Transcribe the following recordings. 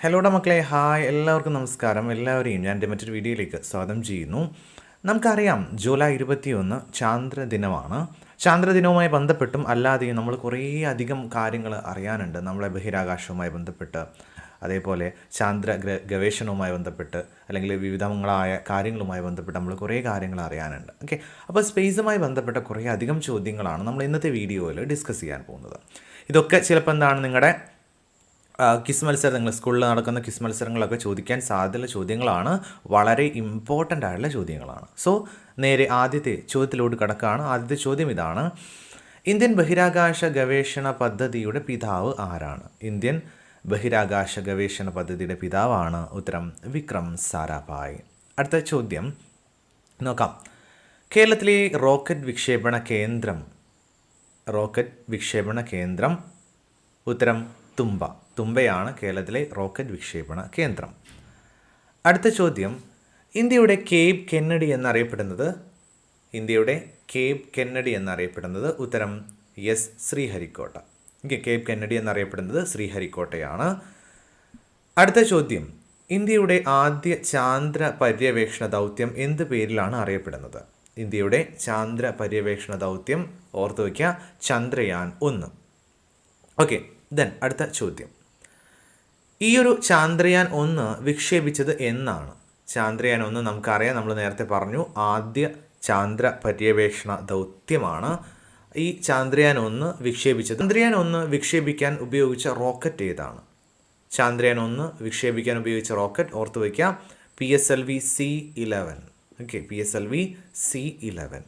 ഹലോടെ മക്കളെ. ഹായ് എല്ലാവർക്കും നമസ്കാരം. എല്ലാവരെയും ഞാൻ എന്റെ മറ്റൊരു വീഡിയോയിലേക്ക് സ്വാഗതം ചെയ്യുന്നു. നമുക്കറിയാം ജൂലൈ ഇരുപത്തിയൊന്ന് ചാന്ദ്ര ദിനമാണ്. ചാന്ദ്രദിനവുമായി ബന്ധപ്പെട്ടും അല്ലാതെയും നമ്മൾ കുറേ അധികം കാര്യങ്ങൾ അറിയാനുണ്ട്. നമ്മളെ ബഹിരാകാശവുമായി ബന്ധപ്പെട്ട് അതേപോലെ ചാന്ദ്ര ഗവേഷണവുമായി ബന്ധപ്പെട്ട് അല്ലെങ്കിൽ വിവിധങ്ങളായ കാര്യങ്ങളുമായി ബന്ധപ്പെട്ട് നമ്മൾ കുറേ കാര്യങ്ങൾ അറിയാനുണ്ട്. ഓക്കെ അപ്പോൾ സ്പേസുമായി ബന്ധപ്പെട്ട കുറേ അധികം ചോദ്യങ്ങളാണ് നമ്മൾ ഇന്നത്തെ വീഡിയോയിൽ ഡിസ്കസ് ചെയ്യാൻ പോകുന്നത്. ഇതൊക്കെ ചിലപ്പോൾ എന്താണ് നിങ്ങളുടെ ക്വിസ് മത്സരങ്ങൾ സ്കൂളിൽ നടക്കുന്ന ക്വിസ് മത്സരങ്ങളൊക്കെ ചോദിക്കാൻ സാധ്യതയുള്ള ചോദ്യങ്ങളാണ്. വളരെ ഇമ്പോർട്ടന്റ് ആയിട്ടുള്ള ചോദ്യങ്ങളാണ്. സോ നേരെ ആദ്യത്തെ ചോദ്യത്തിലോട്ട് കിടക്കുകയാണ്. ആദ്യത്തെ ചോദ്യം ഇതാണ്. ഇന്ത്യൻ ബഹിരാകാശ ഗവേഷണ പദ്ധതിയുടെ പിതാവ് ആരാണ്? ഇന്ത്യൻ ബഹിരാകാശ ഗവേഷണ പദ്ധതിയുടെ പിതാവാണ് ഉത്തരം വിക്രം സാരാഭായ്. അടുത്ത ചോദ്യം നോക്കാം. കേരളത്തിലെ റോക്കറ്റ് വിക്ഷേപണ കേന്ദ്രം റോക്കറ്റ് വിക്ഷേപണ കേന്ദ്രം ഉത്തരം തുമ്പ. തുമ്പയാണ് കേരളത്തിലെ റോക്കറ്റ് വിക്ഷേപണ കേന്ദ്രം. അടുത്ത ചോദ്യം ഇന്ത്യയുടെ കേബ് കെന്നഡി എന്നറിയപ്പെടുന്നത്? ഇന്ത്യയുടെ കേബ് കെന്നഡി എന്നറിയപ്പെടുന്നത് ഉത്തരം എസ് ശ്രീഹരിക്കോട്ട. കേബ് കെന്നഡി എന്നറിയപ്പെടുന്നത് ശ്രീഹരിക്കോട്ടയാണ്. അടുത്ത ചോദ്യം ഇന്ത്യയുടെ ആദ്യ ചാന്ദ്ര പര്യവേക്ഷണ ദൗത്യം എന്ത് പേരിലാണ് അറിയപ്പെടുന്നത്? ഇന്ത്യയുടെ ചാന്ദ്ര പര്യവേക്ഷണ ദൗത്യം ഓർത്തു വയ്ക്കുക ചന്ദ്രയാൻ ഒന്ന്. ഓക്കെ ദെൻ അടുത്ത ചോദ്യം. ഈ ഒരു ചാന്ദ്രയാൻ ഒന്ന് വിക്ഷേപിച്ചത് എന്നാണ്. ചാന്ദ്രയാൻ ഒന്ന് നമുക്കറിയാം. നമ്മൾ നേരത്തെ പറഞ്ഞു ആദ്യ ചാന്ദ്ര പര്യവേഷണ ദൗത്യമാണ്. ഈ ചാന്ദ്രയാൻ ഒന്ന് വിക്ഷേപിച്ചത്. ചന്ദ്രയാൻ ഒന്ന് വിക്ഷേപിക്കാൻ ഉപയോഗിച്ച റോക്കറ്റ് ഏതാണ്? ചാന്ദ്രയാൻ ഒന്ന് വിക്ഷേപിക്കാൻ ഉപയോഗിച്ച റോക്കറ്റ് ഓർത്തു വയ്ക്കാം. P S L V C eleven. Okay P S L V C eleven.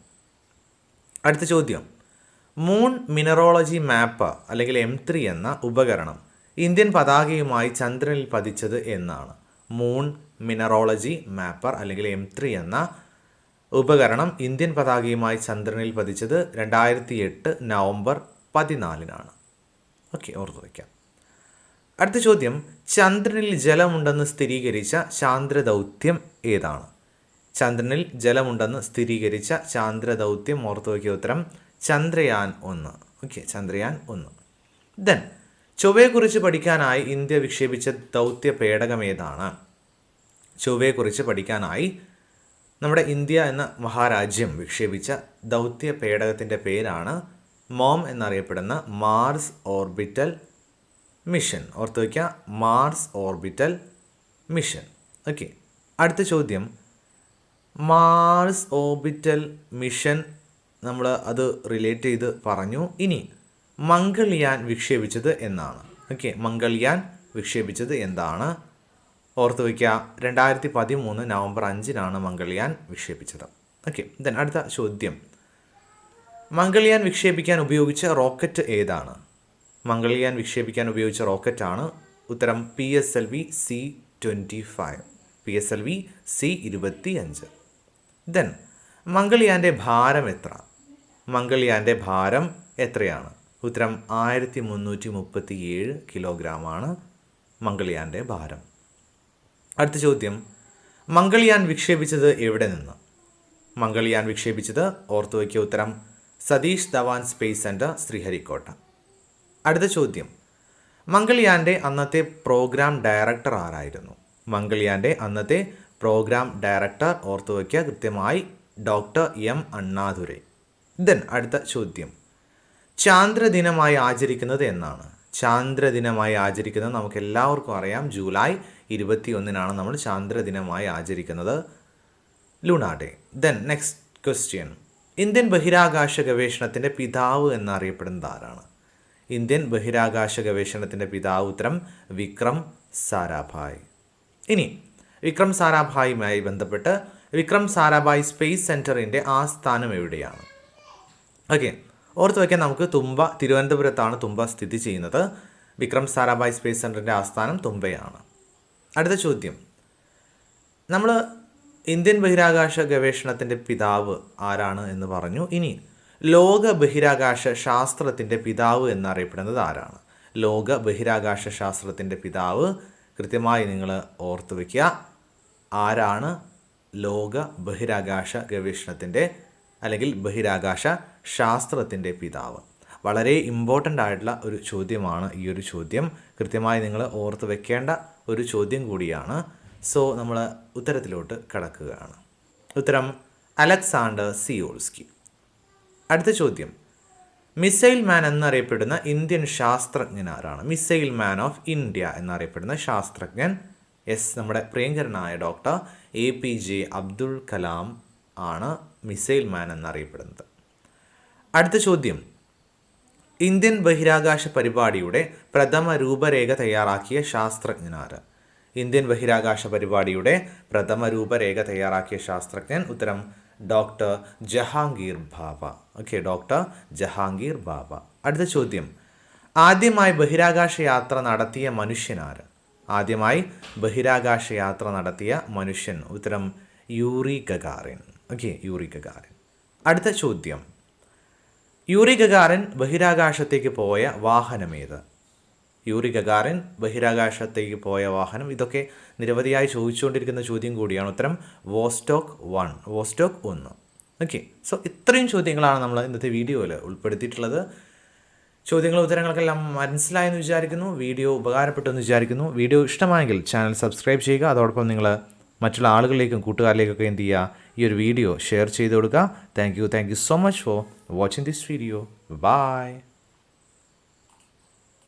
അടുത്ത ചോദ്യം. മൂൺ മിനറോളജി മാപ്പ് അല്ലെങ്കിൽ എം ത്രീ എന്ന ഉപകരണം ഇന്ത്യൻ പതാകയുമായി ചന്ദ്രനിൽ പതിച്ചത് എന്നാണ്. മൂൺ മിനറോളജി മാപ്പർ അല്ലെങ്കിൽ എം ത്രീ എന്ന ഉപകരണം ഇന്ത്യൻ പതാകയുമായി ചന്ദ്രനിൽ പതിച്ചത് രണ്ടായിരത്തി എട്ട് നവംബർ പതിനാലിനാണ്. ഓക്കെ ഓർത്തു വയ്ക്കാം. അടുത്ത ചോദ്യം ചന്ദ്രനിൽ ജലമുണ്ടെന്ന് സ്ഥിരീകരിച്ച ചാന്ദ്രദൗത്യം ഏതാണ്? ചന്ദ്രനിൽ ജലമുണ്ടെന്ന് സ്ഥിരീകരിച്ച ചാന്ദ്രദൗത്യം ഓർത്ത് വയ്ക്കിയ ഉത്തരം ചന്ദ്രയാൻ ഒന്ന്. ഓക്കെ ചന്ദ്രയാൻ ഒന്ന്. ദെൻ ചൊവ്വയെക്കുറിച്ച് പഠിക്കാനായി ഇന്ത്യ വിക്ഷേപിച്ച ദൗത്യ പേടകം ഏതാണ് ചൊവ്വയെക്കുറിച്ച് പഠിക്കാനായി നമ്മുടെ ഇന്ത്യ എന്ന മഹാരാജ്യം വിക്ഷേപിച്ച ദൗത്യ പേടകത്തിന്റെ പേരാണ് മോം എന്നറിയപ്പെടുന്ന മാർസ് ഓർബിറ്റൽ മിഷൻ ഓർത്ത് വയ്ക്കുക മാർസ് ഓർബിറ്റൽ മിഷൻ ഓക്കെ അടുത്ത ചോദ്യം. മാർസ് ഓർബിറ്റൽ മിഷൻ നമ്മൾ അത് റിലേറ്റ് ചെയ്ത് പറഞ്ഞു. ഇനി മംഗൾയാൻ വിക്ഷേപിച്ചത് എന്നാണ്. ഓക്കെ മംഗൾയാൻ വിക്ഷേപിച്ചത് എന്താണ്? ഓർത്ത് വയ്ക്കുക രണ്ടായിരത്തി പതിമൂന്ന് നവംബർ അഞ്ചിനാണ് മംഗൾയാൻ വിക്ഷേപിച്ചത്. ഓക്കെ ദെൻ അടുത്ത ചോദ്യം. മംഗൾയാൻ വിക്ഷേപിക്കാൻ ഉപയോഗിച്ച റോക്കറ്റ് ഏതാണ്? മംഗൾയാൻ വിക്ഷേപിക്കാൻ ഉപയോഗിച്ച റോക്കറ്റാണ് ഉത്തരം P S L V C twenty five. P S L V C ഇരുപത്തി അഞ്ച് ദെൻ മംഗൾയാന്റെ ഭാരം എത്ര? മംഗൾയാന്റെ ഭാരം എത്രയാണ്? ഉത്തരം ആയിരത്തി മുന്നൂറ്റി മുപ്പത്തി ഏഴ് കിലോഗ്രാമാണ് മംഗൾയാന്റെ ഭാരം. അടുത്ത ചോദ്യം. മംഗൾയാൻ വിക്ഷേപിച്ചത് എവിടെ നിന്ന്? മംഗൾയാൻ വിക്ഷേപിച്ചത് ഓർത്തു വയ്ക്കിയ ഉത്തരം സതീഷ് ധവാൻ സ്പേസ് സെന്റർ ശ്രീഹരിക്കോട്ട. അടുത്ത ചോദ്യം. മംഗൾയാന്റെ അന്നത്തെ പ്രോഗ്രാം ഡയറക്ടർ ആരായിരുന്നു? മംഗൾയാന്റെ അന്നത്തെ പ്രോഗ്രാം ഡയറക്ടർ ഓർത്തു വയ്ക്കുക കൃത്യമായി ഡോക്ടർ എം അണ്ണാദുരൈ. ദെൻ അടുത്ത ചോദ്യം. ചാന്ദ്രദിനമായി ആചരിക്കുന്നത് എന്നാണ്. ചാന്ദ്രദിനമായി ആചരിക്കുന്നത് നമുക്ക് എല്ലാവർക്കും അറിയാം. ജൂലൈ ഇരുപത്തി ഒന്നിനാണ് നമ്മൾ ചാന്ദ്രദിനമായി ആചരിക്കുന്നത്. Lunar day. Then next question Indian ബഹിരാകാശ ഗവേഷണത്തിന്റെ പിതാവ് എന്നറിയപ്പെടുന്നത് ആരാണ്? ഇന്ത്യൻ ബഹിരാകാശ ഗവേഷണത്തിന്റെ പിതാവ് ഉത്തരം വിക്രം സാരാഭായ്. ഇനി വിക്രം സാരാഭായുമായി ബന്ധപ്പെട്ട് വിക്രം സാരാഭായ് സ്പേസ് സെന്ററിന്റെ ആസ്ഥാനം എവിടെയാണ്? ഓക്കെ ഓർത്ത് വയ്ക്കാൻ നമുക്ക് തുമ്പ തിരുവനന്തപുരത്താണ് തുമ്പ സ്ഥിതി ചെയ്യുന്നത്. വിക്രം സാരാഭായ് സ്പേസ് സെന്ററിന്റെ ആസ്ഥാനം തുമ്പയാണ്. അടുത്ത ചോദ്യം. നമ്മൾ ഇന്ത്യൻ ബഹിരാകാശ ഗവേഷണത്തിന്റെ പിതാവ് ആരാണ് എന്ന് പറഞ്ഞു. ഇനി ലോക ബഹിരാകാശ ശാസ്ത്രത്തിന്റെ പിതാവ് എന്നറിയപ്പെടുന്നത് ആരാണ്? ലോക ബഹിരാകാശ ശാസ്ത്രത്തിന്റെ പിതാവ് കൃത്യമായി നിങ്ങൾ ഓർത്ത് വയ്ക്കുക ആരാണ് ലോക ബഹിരാകാശ ഗവേഷണത്തിന്റെ അല്ലെങ്കിൽ ബഹിരാകാശ ശാസ്ത്രത്തിന്റെ പിതാവ്. വളരെ ഇമ്പോർട്ടന്റ് ആയിട്ടുള്ള ഒരു ചോദ്യമാണ് ഈ ഒരു ചോദ്യം. കൃത്യമായി നിങ്ങൾ ഓർത്ത് വെക്കേണ്ട ഒരു ചോദ്യം കൂടിയാണ്. സോ നമ്മൾ ഉത്തരത്തിലോട്ട് കടക്കുകയാണ്. ഉത്തരം അലക്സാണ്ടർ സിയോൾസ്കി. അടുത്ത ചോദ്യം. മിസൈൽ മാൻ എന്നറിയപ്പെടുന്ന ഇന്ത്യൻ ശാസ്ത്രജ്ഞൻ ആരാണ്? മിസൈൽ മാൻ ഓഫ് ഇന്ത്യ എന്നറിയപ്പെടുന്ന ശാസ്ത്രജ്ഞൻ എസ് നമ്മുടെ പ്രിയങ്കരനായ doctor A P J Abdul Kalam ആണ് മിസൈൽ മാൻ എന്നറിയപ്പെടുന്നത്. അടുത്ത ചോദ്യം. ഇന്ത്യൻ ബഹിരാകാശ പരിപാടിയുടെ പ്രഥമ രൂപരേഖ തയ്യാറാക്കിയ ശാസ്ത്രജ്ഞനാര് ഇന്ത്യൻ ബഹിരാകാശ പരിപാടിയുടെ പ്രഥമ രൂപരേഖ തയ്യാറാക്കിയ ശാസ്ത്രജ്ഞൻ ഉത്തരം doctor Jehangir Bhabha okay doctor Jehangir Bhabha അടുത്ത ചോദ്യം. ആദ്യമായി ബഹിരാകാശ യാത്ര നടത്തിയ മനുഷ്യനാര് ആദ്യമായി ബഹിരാകാശ യാത്ര നടത്തിയ മനുഷ്യൻ ഉത്തരം Yuri Gagarin. Okay Yuri Gagarin. അടുത്ത ചോദ്യം. യൂറി ഗഗാറിൻ ബഹിരാകാശത്തേക്ക് പോയ വാഹനമേത്? യൂറി ഗഗാറിൻ ബഹിരാകാശത്തേക്ക് പോയ വാഹനം. ഇതൊക്കെ നിരവധിയായി ചോദിച്ചുകൊണ്ടിരിക്കുന്ന ചോദ്യം കൂടിയാണ്. ഉത്തരം വോസ്റ്റോക്ക് വൺ വോസ്റ്റോക്ക് ഒന്ന്. ഓക്കെ സോ ഇത്രയും ചോദ്യങ്ങളാണ് നമ്മൾ ഇന്നത്തെ വീഡിയോയിൽ ഉൾപ്പെടുത്തിയിട്ടുള്ളത്. ചോദ്യങ്ങളും ഉത്തരങ്ങൾക്കെല്ലാം മനസ്സിലായെന്ന് വിചാരിക്കുന്നു. വീഡിയോ ഉപകാരപ്പെട്ടു എന്ന് വിചാരിക്കുന്നു. വീഡിയോ ഇഷ്ടമായെങ്കിൽ ചാനൽ സബ്സ്ക്രൈബ് ചെയ്യുക. അതോടൊപ്പം നിങ്ങൾ മറ്റുള്ള ആളുകളിലേക്കും കൂട്ടുകാരിലേക്കൊക്കെ എന്ത് ചെയ്യുക? ഈ ഒരു വീഡിയോ ഷെയർ ചെയ്ത് കൊടുക്കുക. Thank you thank you so much for watching this video bye